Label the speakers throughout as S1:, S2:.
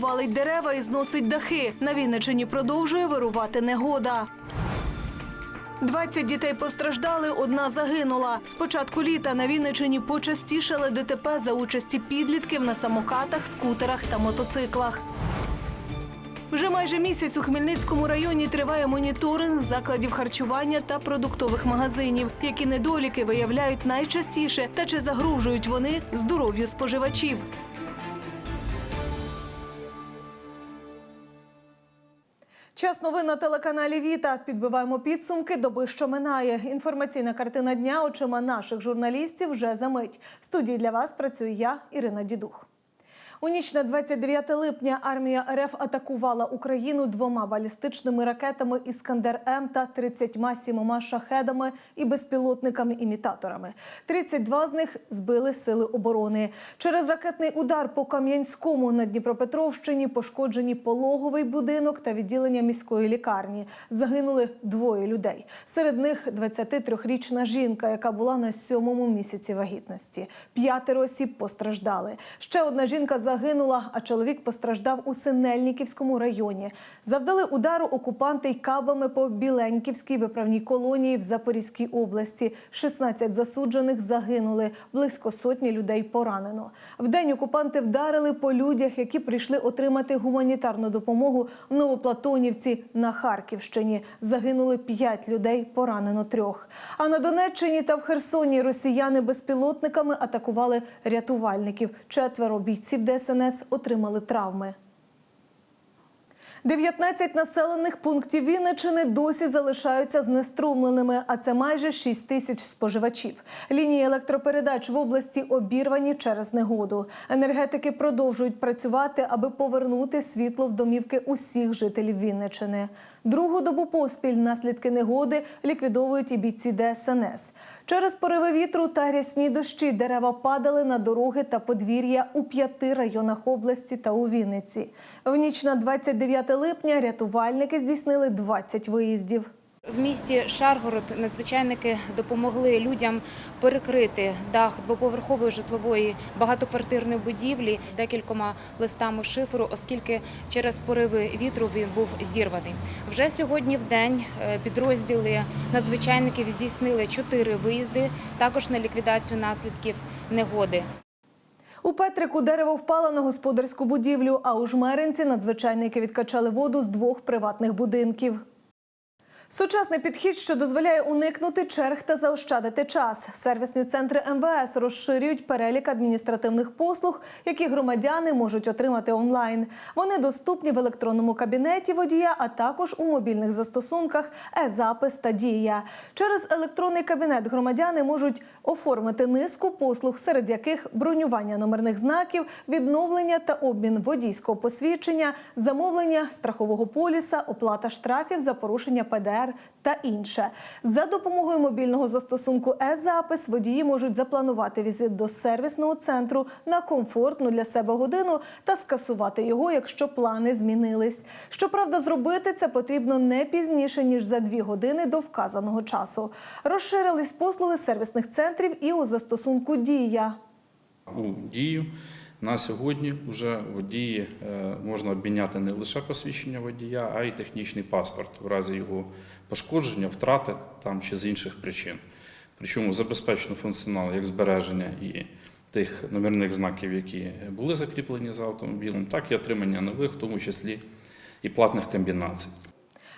S1: валить дерева і зносить дахи. На Вінничині продовжує вирувати негода. 20 дітей постраждали, одна загинула. З початку літа на Вінничині почастішали ДТП за участі підлітків на самокатах, скутерах та мотоциклах. Вже майже місяць у Хмельницькому районі триває моніторинг закладів харчування та продуктових магазинів, які недоліки виявляють найчастіше та чи загрожують вони здоров'ю споживачів. Час новин на телеканалі Віта. Підбиваємо підсумки доби, що минає. Інформаційна картина дня очима наших журналістів вже за мить. В студії для вас працюю я, Ірина Дідух. У ніч на 29 липня армія РФ атакувала Україну двома балістичними ракетами Іскандер М та 37 шахедами і безпілотниками-імітаторами. 32 з них збили сили оборони. Через ракетний удар по Кам'янському на Дніпропетровщині пошкоджені пологовий будинок та відділення міської лікарні. Загинули двоє людей. Серед них 23-річна жінка, яка була на сьомому місяці вагітності. П'ятеро осіб постраждали. Ще одна жінка загинула, а чоловік постраждав у Синельниківському районі. Завдали удару окупанти й кабами по Біленьківській виправній колонії в Запорізькій області. 16 засуджених загинули, близько сотні людей поранено. Вдень окупанти вдарили по людях, які прийшли отримати гуманітарну допомогу в Новоплатонівці на Харківщині. Загинули 5 людей, поранено трьох. А на Донеччині та в Херсоні росіяни безпілотниками атакували рятувальників. Четверо бійців ДСНС отримали травми. 19 населених пунктів Вінничини досі залишаються знеструмленими, а це майже 6 тисяч споживачів. Лінії електропередач в області обірвані через негоду. Енергетики продовжують працювати, аби повернути світло в домівки усіх жителів Вінничини. Другу добу поспіль наслідки негоди ліквідовують і бійці ДСНС. Через пориви вітру та рясні дощі дерева падали на дороги та подвір'я у п'яти районах області та у Вінниці. В ніч на 29 липня рятувальники здійснили 20 виїздів.
S2: В місті Шаргород надзвичайники допомогли людям перекрити дах двоповерхової житлової багатоквартирної будівлі декількома листами шиферу, оскільки через пориви вітру він був зірваний. Вже сьогодні в день е, підрозділи надзвичайників здійснили чотири виїзди, також на ліквідацію наслідків негоди.
S1: У Петрику дерево впало на господарську будівлю, а у Жмеринці надзвичайники відкачали воду з двох приватних будинків. Сучасний підхід, що дозволяє уникнути черг та заощадити час. Сервісні центри МВС розширюють перелік адміністративних послуг, які громадяни можуть отримати онлайн. Вони доступні в електронному кабінеті водія, а також у мобільних застосунках е-запис та дія. Через електронний кабінет громадяни можуть оформити низку послуг, серед яких бронювання номерних знаків, відновлення та обмін водійського посвідчення, замовлення страхового поліса, оплата штрафів за порушення ПДР та інше. За допомогою мобільного застосунку е-запис водії можуть запланувати візит до сервісного центру на комфортну для себе годину та скасувати його, якщо плани змінились. Щоправда, зробити це потрібно не пізніше ніж за дві години до вказаного часу. Розширились послуги сервісних центрів і у застосунку Дія.
S3: У дію на сьогодні вже водії е, можна обміняти не лише посвідчення водія, а й технічний паспорт в разі його пошкодження, втрати там чи з інших причин. Причому забезпечено функціонал як збереження і тих номерних знаків, які були закріплені за автомобілем, так і отримання нових, в тому числі і платних комбінацій.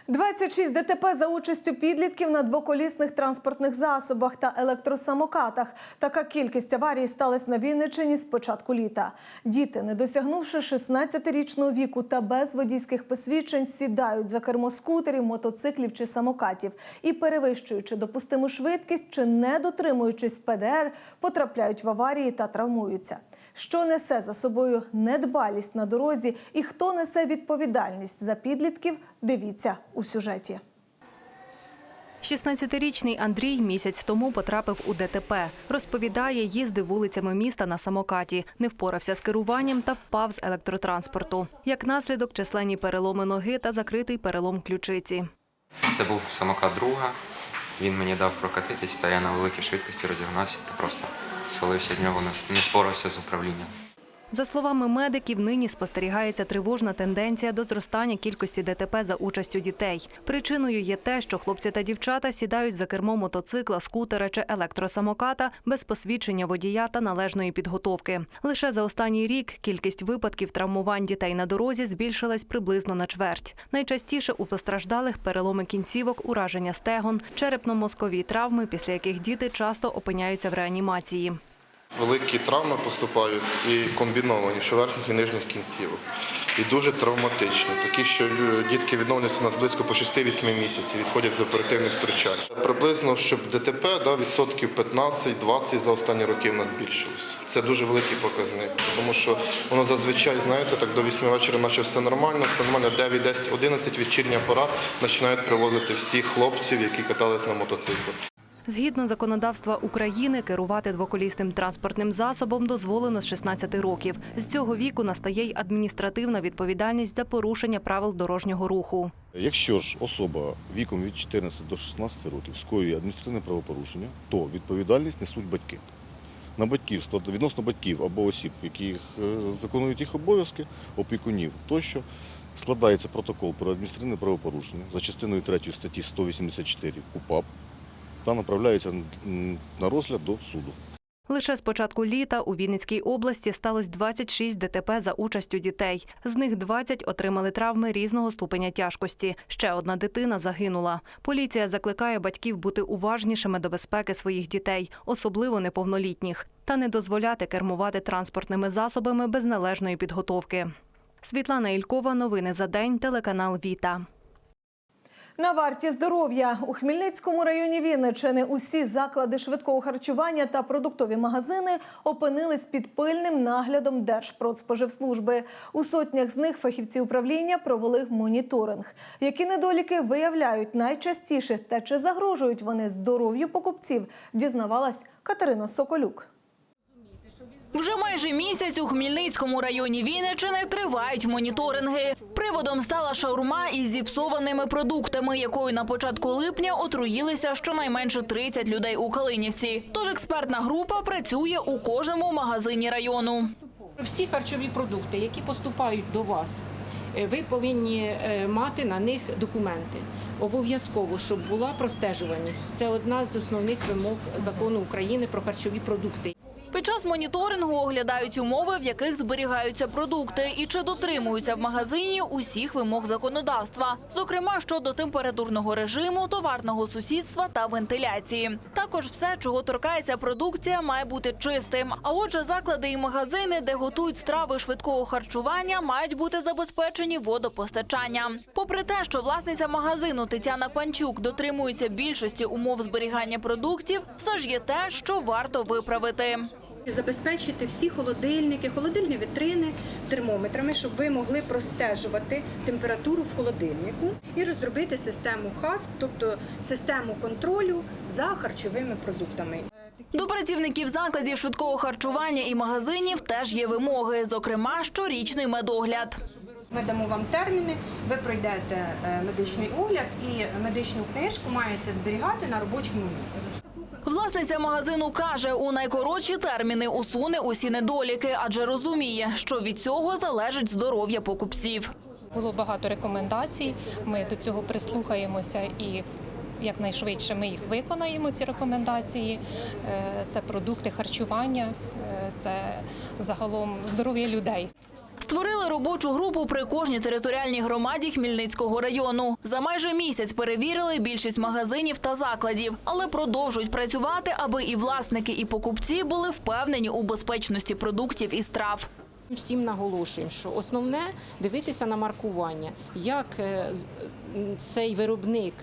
S1: 26 ДТП за участю підлітків на двоколісних транспортних засобах та електросамокатах. Така кількість аварій сталася на Вінниччині з початку літа. Діти, не досягнувши 16-річного віку та без водійських посвідчень, сідають за кермо скутерів, мотоциклів чи самокатів і, перевищуючи допустиму швидкість чи не дотримуючись ПДР, потрапляють в аварії та травмуються. Що несе за собою недбалість на дорозі і хто несе відповідальність за підлітків, дивіться у сюжеті.
S4: 16-річний Андрій місяць тому потрапив у ДТП. Розповідає, їздив вулицями міста на самокаті, не впорався з керуванням та впав з електротранспорту. Як наслідок, численні переломи ноги та закритий перелом ключиці.
S5: Це був самокат друга. Він мені дав прокатитись, та я на великій швидкості розігнався та просто свалився з нього, не- не спорався з управлінням.
S4: За словами медиків, нині спостерігається тривожна тенденція до зростання кількості ДТП за участю дітей. Причиною є те, що хлопці та дівчата сідають за кермо мотоцикла, скутера чи електросамоката без посвідчення водія та належної підготовки. Лише за останній рік кількість випадків травмувань дітей на дорозі збільшилась приблизно на чверть. Найчастіше у постраждалих переломи кінцівок, ураження стегон, черепно-мозкові травми, після яких діти часто опиняються в реанімації.
S6: Великі травми поступають і комбіновані, що верхніх і нижніх кінцівок. І дуже травматичні. Такі, що дітки відновлюються у нас близько по 6-8 місяців, відходять до оперативних втручань. Приблизно, щоб ДТП да, відсотків 15-20 за останні роки в нас збільшилося. Це дуже великий показник, тому що воно зазвичай, знаєте, так до 8 вечора, наче все нормально, все нормально, 9, 10, 11 вечірня пора починають привозити всіх хлопців, які катались на мотоциклах.
S4: Згідно законодавства України, керувати двоколісним транспортним засобом дозволено з 16 років. З цього віку настає й адміністративна відповідальність за порушення правил дорожнього руху.
S7: Якщо ж особа віком від 14 до 16 років скоює адміністративне правопорушення, то відповідальність несуть батьки. На батьків відносно батьків або осіб, які е, виконують їх обов'язки, опікунів тощо, складається протокол про адміністративне правопорушення за частиною 3 статті 184 КУПАП та направляється м, на розгляд до суду.
S4: Лише з початку літа у Вінницькій області сталося 26 ДТП за участю дітей. З них 20 отримали травми різного ступеня тяжкості. Ще одна дитина загинула. Поліція закликає батьків бути уважнішими до безпеки своїх дітей, особливо неповнолітніх, та не дозволяти кермувати транспортними засобами без належної підготовки. Світлана Ількова, новини за день, телеканал Віта.
S1: На варті здоров'я у Хмельницькому районі Вінничини усі заклади швидкого харчування та продуктові магазини опинились під пильним наглядом Держпродспоживслужби. У сотнях з них фахівці управління провели моніторинг. Які недоліки виявляють найчастіше та чи загрожують вони здоров'ю покупців, дізнавалась Катерина Соколюк.
S8: Вже майже місяць у Хмельницькому районі Вінничини тривають моніторинги. Приводом стала шаурма із зіпсованими продуктами, якою на початку липня отруїлися щонайменше 30 людей у Калинівці. Тож експертна група працює у кожному магазині району.
S9: Всі харчові продукти, які поступають до вас, е, ви повинні е, мати на них документи. Обов'язково, щоб була простежуваність. Це одна з основних вимог закону України про харчові продукти.
S8: Під час моніторингу оглядають умови, в яких зберігаються продукти, і чи дотримуються в магазині усіх вимог законодавства, зокрема щодо температурного режиму, товарного сусідства та вентиляції. Також все, чого торкається продукція, має бути чистим. А отже, заклади і магазини, де готують страви швидкого харчування, мають бути забезпечені водопостачанням. Попри те, що власниця магазину Тетяна Панчук дотримується більшості умов зберігання продуктів, все ж є те, що варто виправити.
S10: Забезпечити всі холодильники, холодильні вітрини термометрами, щоб ви могли простежувати температуру в холодильнику і розробити систему ХАСП, тобто систему контролю за харчовими продуктами.
S8: До працівників закладів швидкого харчування і магазинів теж є вимоги, зокрема щорічний медогляд.
S10: Ми дамо вам терміни, ви пройдете е, медичний огляд і медичну книжку маєте зберігати на робочому місці.
S8: Власниця магазину каже, у найкоротші терміни усуне усі недоліки, адже розуміє, що від цього залежить здоров'я покупців.
S11: Було багато рекомендацій. Ми до цього прислухаємося і якнайшвидше ми їх виконаємо. Ці рекомендації. Е, Це продукти харчування, е, це загалом здоров'я людей.
S8: Створили робочу групу при кожній територіальній громаді Хмельницького району. За майже місяць перевірили більшість магазинів та закладів, але продовжують працювати, аби і власники, і покупці були впевнені у безпечності продуктів і страв.
S9: Всім наголошуємо, що основне дивитися на маркування, як е, цей виробник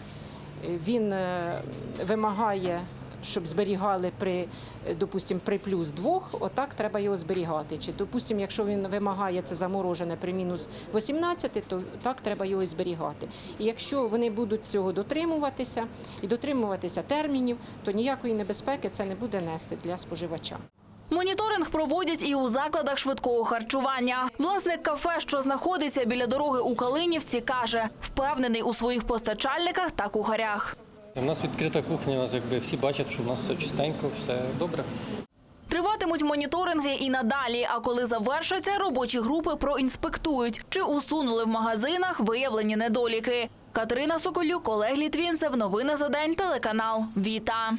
S9: е, він е, вимагає. Щоб зберігали при, е, допустим, при плюс двох, отак треба його зберігати. Чи, допустим, якщо він вимагає це заморожене при мінус 18, то так треба його зберігати. І якщо вони будуть цього дотримуватися і дотримуватися термінів, то ніякої небезпеки це не буде нести для споживача.
S8: Моніторинг проводять і у закладах швидкого харчування. Власник кафе, що знаходиться біля дороги у Калинівці, каже, впевнений у своїх постачальниках та кухарях.
S12: У нас відкрита кухня, нас якби всі бачать, що у нас все чистенько, все добре.
S8: Триватимуть моніторинги і надалі. А коли завершаться, робочі групи проінспектують, чи усунули в магазинах виявлені недоліки. Катерина Соколюк, Олег Літвінцев. Новини за день. Телеканал Віта.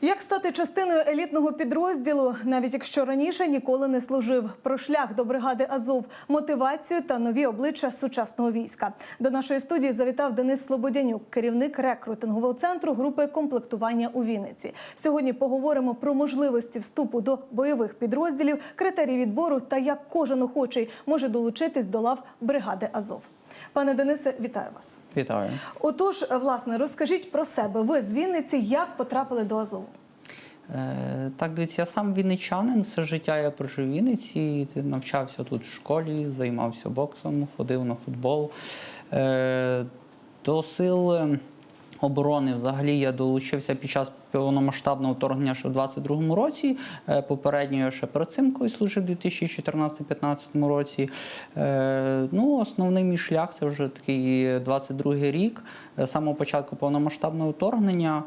S1: Як стати частиною елітного підрозділу, навіть якщо раніше ніколи не служив? Про шлях до бригади Азов, мотивацію та нові обличчя сучасного війська. До нашої студії завітав Денис Слободянюк, керівник рекрутингового центру групи комплектування у Вінниці. Сьогодні поговоримо про можливості вступу до бойових підрозділів, критерії відбору та як кожен охочий може долучитись до лав бригади Азов. Пане Денисе, вітаю вас.
S12: Вітаю.
S1: Отож, власне, розкажіть про себе. Ви з Вінниці як потрапили до Азову?
S12: Е, так, дивіться, я сам вінничанин, все життя я прожив в Вінниці, навчався тут в школі, займався боксом, ходив на футбол. Е, до сил оборони взагалі я долучився під час повномасштабного вторгнення ще в 22-му році. Е, Попередньо я ще перед служив у 2014-2015 році. Е, Ну, основний мій шлях це вже такий 22-й рік. Е, З самого початку повномасштабного вторгнення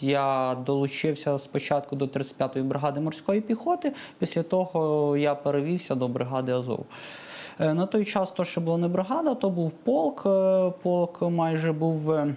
S12: я долучився спочатку до 35-ї бригади морської піхоти. Після того я перевівся до бригади Азов. Е, На той час то ще була не бригада, то був полк. Е, Полк майже був е,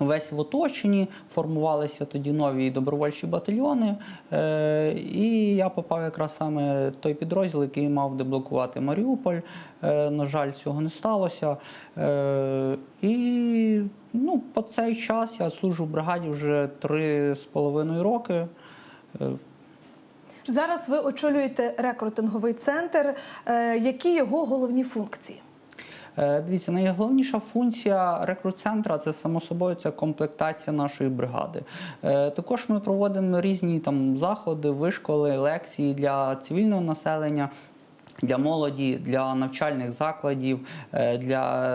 S12: весь в оточенні, формувалися тоді нові добровольчі батальйони. Е, І я попав якраз саме той підрозділ, який мав деблокувати Маріуполь. Е, На жаль, цього не сталося. Е, І ну, по цей час я служу в бригаді вже три з половиною роки.
S1: Зараз ви очолюєте рекрутинговий центр. Е, Які його головні функції?
S12: Е, Дивіться, найголовніша функція рекрут-центра це само собою це комплектація нашої бригади. Е, Також ми проводимо різні там заходи, вишколи, лекції для цивільного населення. Для молоді, для навчальних закладів, е, для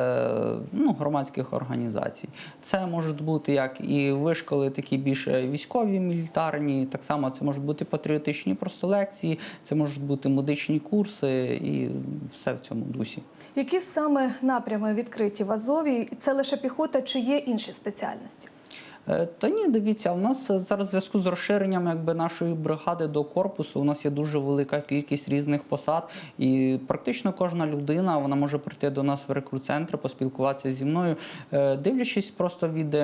S12: е, ну, громадських організацій. Це можуть бути як і вишколи, такі більш військові, мілітарні. Так само це можуть бути патріотичні просто лекції, це можуть бути медичні курси і все в цьому дусі.
S1: Які саме напрями відкриті в Азові? Це лише піхота чи є інші спеціальності?
S12: Е, Та ні, дивіться, у нас е, зараз в зв'язку з розширенням якби, нашої бригади до корпусу. У нас є дуже велика кількість різних посад, і практично кожна людина вона може прийти до нас в рекрут-центр, поспілкуватися зі мною, е, дивлячись просто від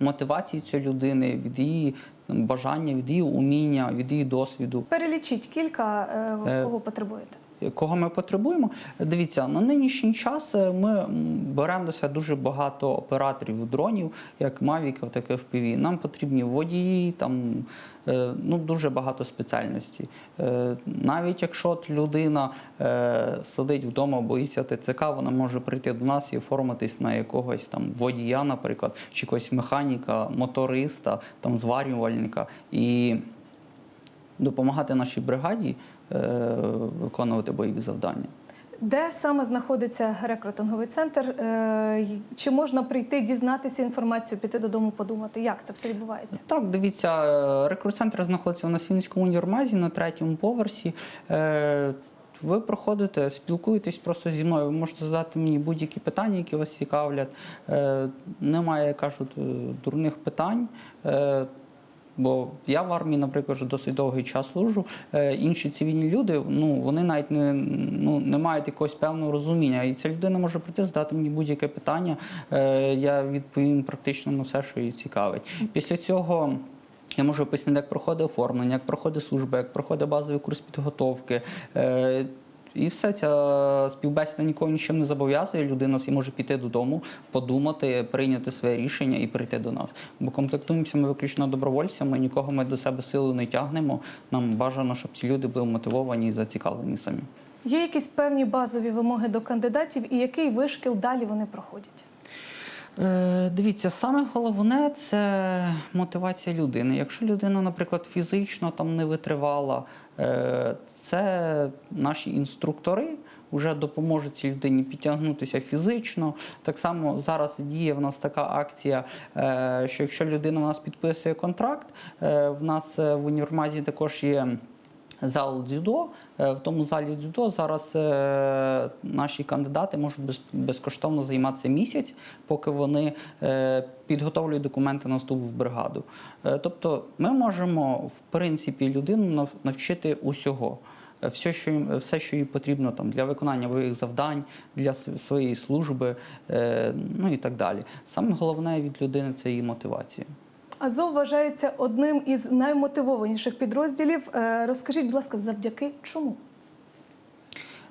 S12: мотивації цієї людини, від її бажання, від її уміння, від її досвіду.
S1: Перелічіть кілька, кого потребуєте.
S12: Кого ми потребуємо? Дивіться, на нинішній час е, ми м, беремо до себе дуже багато операторів дронів, як Mavic, так і FPV. Нам потрібні водії, там е, ну, дуже багато спеціальностей. Навіть якщо людина е, сидить вдома, боїться ТЦК, вона може прийти до нас і оформитись на якогось там водія, наприклад, чи якогось механіка, моториста, там зварювальника. І допомагати нашій бригаді е, виконувати бойові завдання.
S1: Де саме знаходиться рекрутинговий центр? Е, Чи можна прийти, дізнатися інформацію, піти додому, подумати? Як це все відбувається?
S12: Так, дивіться, е, рекрут-центр знаходиться в Насінському універмазі на третьому поверсі. Ви проходите, спілкуєтесь просто зі мною. Ви можете задати мені будь-які питання, які вас цікавлять. Немає, кажуть, дурних питань. Е, Бо я в армії, наприклад, вже досить довгий час служу. Е, інші цивільні люди, ну вони навіть не, ну, не мають якогось певного розуміння. І ця людина може прийти, задати мені будь-яке питання. Е, я відповім практично на все, що її цікавить. Після цього. Я можу пояснити, як проходить оформлення, як проходить служба, як проходить базовий курс підготовки. І все ця співбесіда нікого нічим не зобов'язує. Людина собі може піти додому, подумати, прийняти своє рішення і прийти до нас. Бо комплектуємося ми виключно добровольцями, нікого ми до себе силу не тягнемо. Нам бажано, щоб ці люди були мотивовані і зацікавлені самі.
S1: Є якісь певні базові вимоги до кандидатів і який вишкіл далі вони проходять?
S12: Е, Дивіться, саме головне це мотивація людини. Якщо людина, наприклад, фізично там не витривала, е, це наші інструктори вже допоможуть цій людині підтягнутися фізично. Так само зараз діє в нас така акція, е, що якщо людина у нас підписує контракт, е, в нас е, в універмазі також є. зал дзюдо. В тому залі дзюдо зараз наші кандидати можуть без- безкоштовно займатися місяць, поки вони підготовлюють документи на вступ в бригаду. Тобто ми можемо, в принципі, людину навчити усього. Все, що їм, все, що їй потрібно там для виконання бойових завдань, для своєї служби, е, ну і так далі. Саме головне від людини це її мотивація.
S1: Азов вважається одним із наймотивованіших підрозділів. Е, Розкажіть, будь ласка, завдяки чому?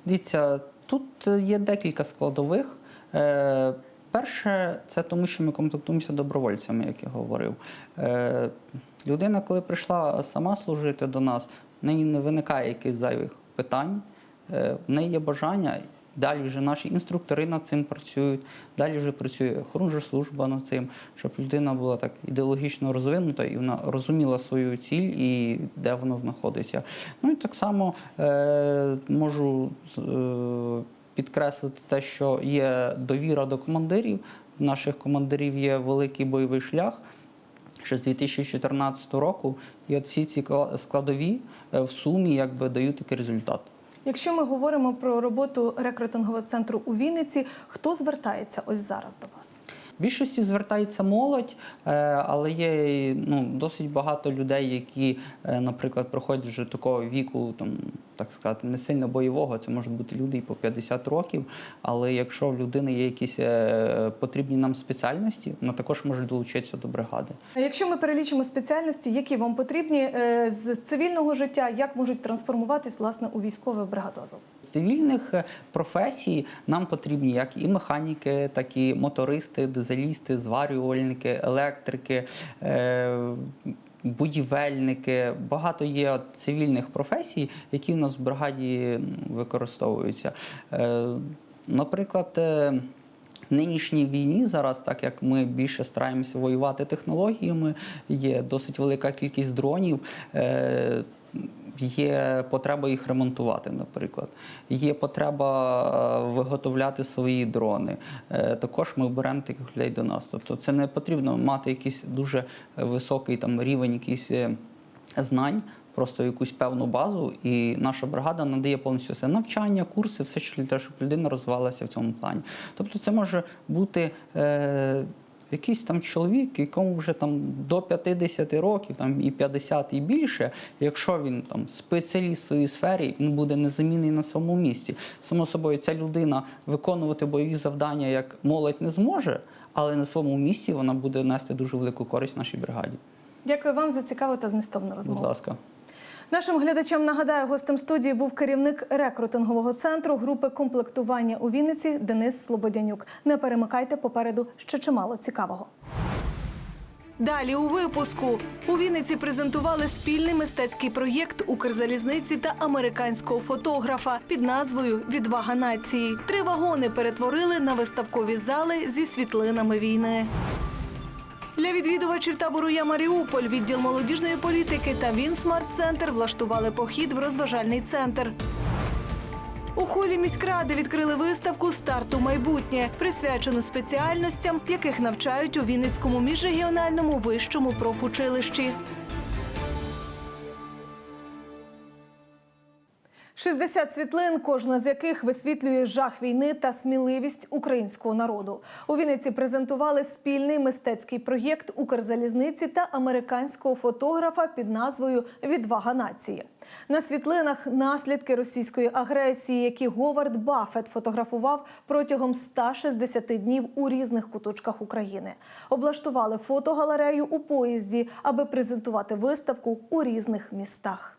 S12: Дивіться, тут є декілька складових. Е, Перше, це тому, що ми комплектуємося добровольцями, як я говорив. Людина, коли прийшла сама служити до нас, в неї не виникає якихось зайвих питань, Е, в неї є бажання. Далі вже наші інструктори над цим працюють, далі вже працює охоронна служба над цим, щоб людина була так ідеологічно розвинута і вона розуміла свою ціль і де вона знаходиться. Ну і так само е, можу е, підкреслити те, що є довіра до командирів. В наших командирів є великий бойовий шлях. Ще з 2014 року, і от всі ці складові е, в сумі якби дають такий результат.
S1: Якщо ми говоримо про роботу рекрутингового центру у Вінниці, хто звертається ось зараз до вас?
S12: Більшості звертається молодь, е, але є ну, досить багато людей, які, е, наприклад, проходять вже такого віку, там, так сказати, не сильно бойового. Це можуть бути люди і по 50 років. Але якщо в людини є якісь е, потрібні нам спеціальності, вона також може долучитися до бригади.
S1: А Якщо ми перелічимо спеціальності, які вам потрібні з цивільного життя, як можуть трансформуватись власне у військове бригаду Азов?
S12: Цивільних е, професій нам потрібні як і механіки, так і мотористи, дизелісти, зварювальники, електрики. е, Будівельники, багато є цивільних професій, які в нас в бригаді використовуються. Е, Наприклад, в нинішній війні зараз, так як ми більше стараємося воювати технологіями, є досить велика кількість дронів. Є потреба їх ремонтувати, наприклад. Є потреба е, виготовляти свої дрони. Е, Також ми беремо таких людей до нас. Тобто це не потрібно мати якийсь дуже високий там рівень якийсь е, знань, просто якусь певну базу. І наша бригада надає повністю все навчання, курси, все, що для того, щоб людина розвивалася в цьому плані. Тобто, це може бути. Е, Якийсь там чоловік, якому вже там до 50 років, там і 50 і більше, якщо він там спеціаліст в своїй сфері, він буде незамінний на своєму місці. Само собою, ця людина виконувати бойові завдання як молодь не зможе, але на своєму місці вона буде нести дуже велику користь нашій бригаді.
S1: Дякую вам за цікаву та змістовну розмову.
S12: Будь ласка.
S1: Нашим глядачам нагадаю, гостем студії був керівник рекрутингового центру групи комплектування у Вінниці Денис Слободянюк. Не перемикайте попереду ще чимало цікавого. Далі у випуску у Вінниці презентували спільний мистецький проєкт Укрзалізниці та американського фотографа під назвою Відвага нації. Три вагони перетворили на виставкові зали зі світлинами війни. Для відвідувачів табору Я Маріуполь відділ молодіжної політики та Вінсмарт Центр влаштували похід в розважальний центр. У холі міськради відкрили виставку Старту майбутнє, присвячену спеціальностям, яких навчають у Вінницькому міжрегіональному вищому профучилищі. 60 світлин, кожна з яких висвітлює жах війни та сміливість українського народу. У Вінниці презентували спільний мистецький проєкт Укрзалізниці та американського фотографа під назвою Відвага нації. На світлинах наслідки російської агресії, які Говард Баффет фотографував протягом 160 днів у різних куточках України. Облаштували фотогалерею у поїзді, аби презентувати виставку у різних містах.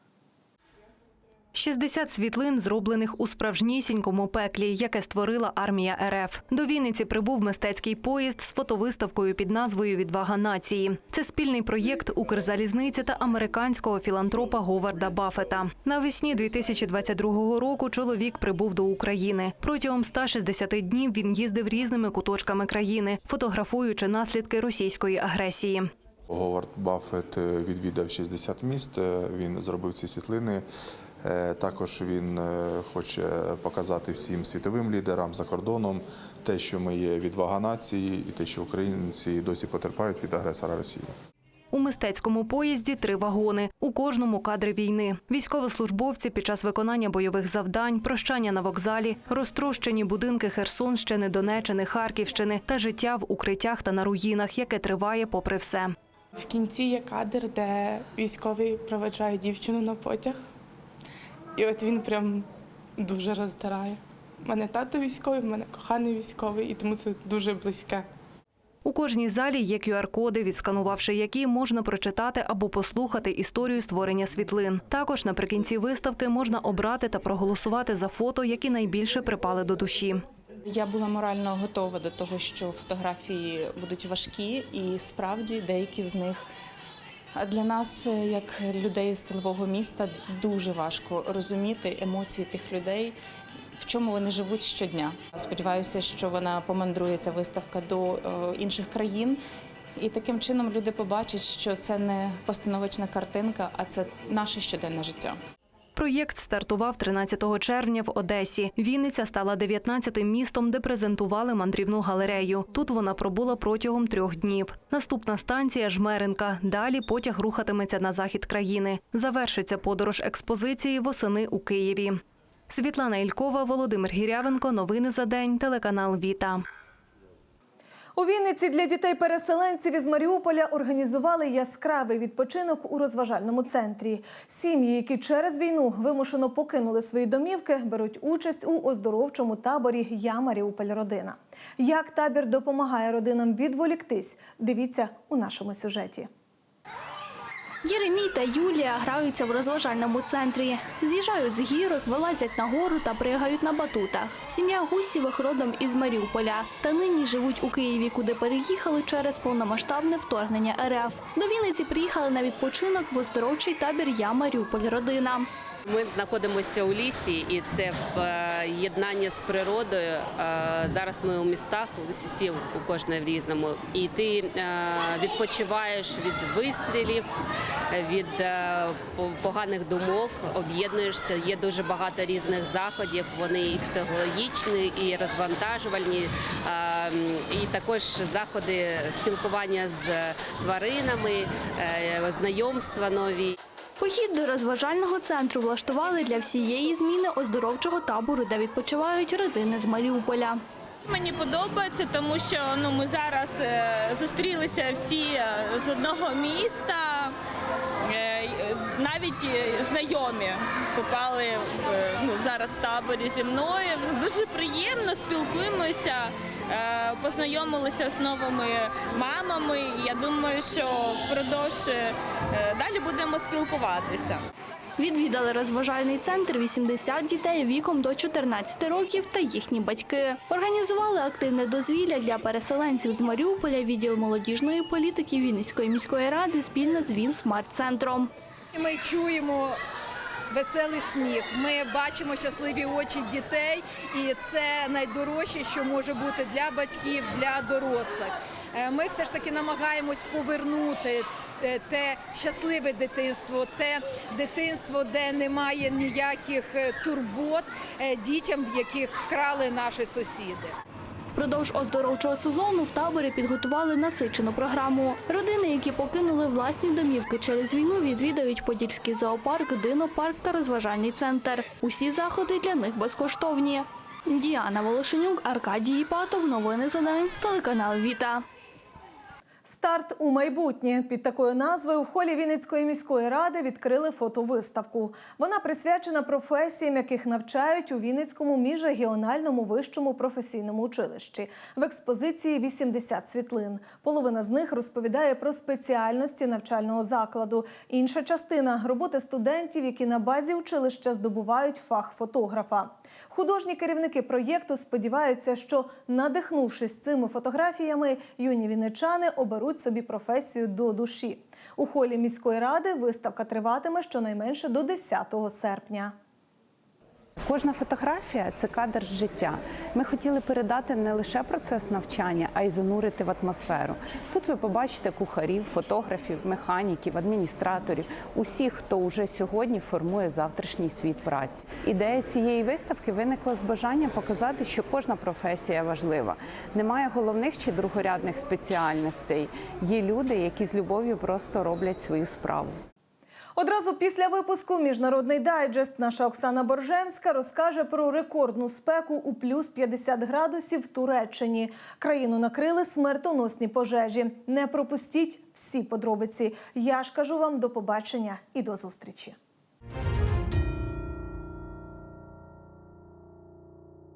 S4: 60 світлин, зроблених у справжнісінькому пеклі, яке створила армія РФ. До Вінниці прибув мистецький поїзд з фотовиставкою під назвою Відвага нації. Це спільний проєкт Укрзалізниці та американського філантропа Говарда Баффета. Навесні 2022 року чоловік прибув до України. Протягом 160 днів він їздив різними куточками країни, фотографуючи наслідки російської агресії.
S13: Говард Баффет е, відвідав 60 міст. е, Він зробив ці світлини. Е, Також він е, хоче показати всім світовим лідерам за кордоном те, що ми є відвага нації, і те, що українці досі потерпають від агресора Росії.
S4: У мистецькому поїзді три вагони. У кожному кадри війни. Військовослужбовці під час виконання бойових завдань, прощання на вокзалі, розтрощені будинки Херсонщини, Донеччини, Харківщини та життя в укриттях та на руїнах, яке триває попри все.
S14: В кінці є кадр, де військовий проведжає дівчину на потяг. І от він прям дуже роздирає. У мене тато військовий, в мене коханий військовий, і тому це дуже близьке.
S4: У кожній залі є QR-коди, відсканувавши які можна прочитати або послухати історію створення світлин. Також наприкінці виставки можна обрати та проголосувати за фото, які найбільше припали до душі.
S15: Я була морально готова до того, що фотографії будуть важкі, і справді деякі з них для нас, е, як людей з тилового міста, дуже важко розуміти емоції тих людей, в чому вони живуть щодня. Сподіваюся, що вона помандрує ця виставка до е, інших країн. І таким чином люди побачать, що це не постановочна картинка, а це наше щоденне життя.
S4: Проєкт стартував 13 червня в Одесі. Вінниця стала 19-тим містом, де презентували мандрівну галерею. Тут вона пробула протягом трьох днів. Наступна станція Жмеринка. Далі потяг рухатиметься на захід країни. Завершиться подорож експозиції восени у Києві. Світлана Ількова, Володимир Гірявенко. Новини за день. Телеканал Віта.
S1: У Вінниці для дітей-переселенців із Маріуполя організували яскравий відпочинок у розважальному центрі. Сім'ї, які через війну вимушено покинули свої домівки, беруть участь у оздоровчому таборі Я Маріуполь Родина. Як табір допомагає родинам відволіктись? Дивіться у нашому сюжеті.
S16: Єремій та Юлія граються в розважальному центрі. З'їжджають з гірок, вилазять на гору та пригають на батутах. Сім'я Гусєвих родом із Маріуполя. Та нині живуть у Києві, куди переїхали через повномасштабне вторгнення РФ. До Вінниці приїхали на відпочинок в оздоровчий табір Я Маріуполь Родина.
S17: Ми знаходимося у лісі, і це е, єднання з природою. Е, Зараз ми у містах, у всі у кожне в різному, і ти е, відпочиваєш від вистрілів, від поганих думок, об'єднуєшся. Є дуже багато різних заходів. Вони і психологічні, і розвантажувальні, і також заходи спілкування з тваринами, знайомства нові.
S16: Похід до розважального центру влаштували для всієї зміни оздоровчого табору, де відпочивають родини з Маріуполя.
S18: Мені подобається, тому що ну ми зараз е, зустрілися всі е, з одного міста, навіть е, знайомі попали е, ну, зараз в таборі зі мною. Дуже приємно спілкуємося, е, познайомилися з новими мамами. Я думаю, що впродовж далі будемо спілкуватися.
S16: Відвідали розважальний центр 80 дітей віком до 14 років та їхні батьки. Організували активне дозвілля для переселенців з Маріуполя відділ молодіжної політики Вінницької міської ради спільно з Вінсмарт-центром.
S19: Ми чуємо веселий сміх. Ми бачимо щасливі очі дітей, і це найдорожче, що може бути для батьків, для дорослих. Е, Ми все ж таки намагаємось повернути е, те щасливе дитинство, те дитинство, де немає ніяких е, турбот дітям, яких вкрали наші сусіди.
S16: Впродовж оздоровчого сезону в таборі підготували насичену програму. Родини, які покинули власні домівки через війну, відвідають Подільський зоопарк, динопарк та розважальний центр. Усі заходи для них безкоштовні. Діана Волошенюк, Аркадій Іпатов. Новини за день. Телеканал Віта.
S1: Старт у майбутнє під такою назвою в холі Вінницької міської ради відкрили фотовиставку. Вона присвячена професіям, яких навчають у Вінницькому міжрегіональному вищому професійному училищі. В експозиції 80 світлин. Половина з них розповідає про спеціальності навчального закладу. Інша частина роботи студентів, які на базі училища здобувають фах фотографа. Художні керівники проєкту сподіваються, що надихнувшись цими фотографіями, юні вінничани оберуть собі професію до душі. У холі міської ради виставка триватиме щонайменше до 10 серпня.
S20: Кожна фотографія це кадр з життя. Ми хотіли передати не лише процес навчання, а й занурити в атмосферу. Тут ви побачите кухарів, фотографів, механіків, адміністраторів, усіх, хто уже сьогодні формує завтрашній світ праці. Ідея цієї виставки виникла з бажання показати, що кожна професія важлива. Немає головних чи другорядних спеціальностей. Є люди, які з любов'ю просто роблять свою справу.
S1: Одразу після випуску міжнародний дайджест наша Оксана Боржемська розкаже про рекордну спеку у плюс 50 градусів в Туреччині. Країну накрили смертоносні пожежі. Не пропустіть всі подробиці. Я ж кажу вам до побачення і до зустрічі.